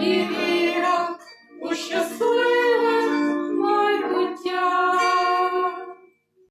і віра у щасливі.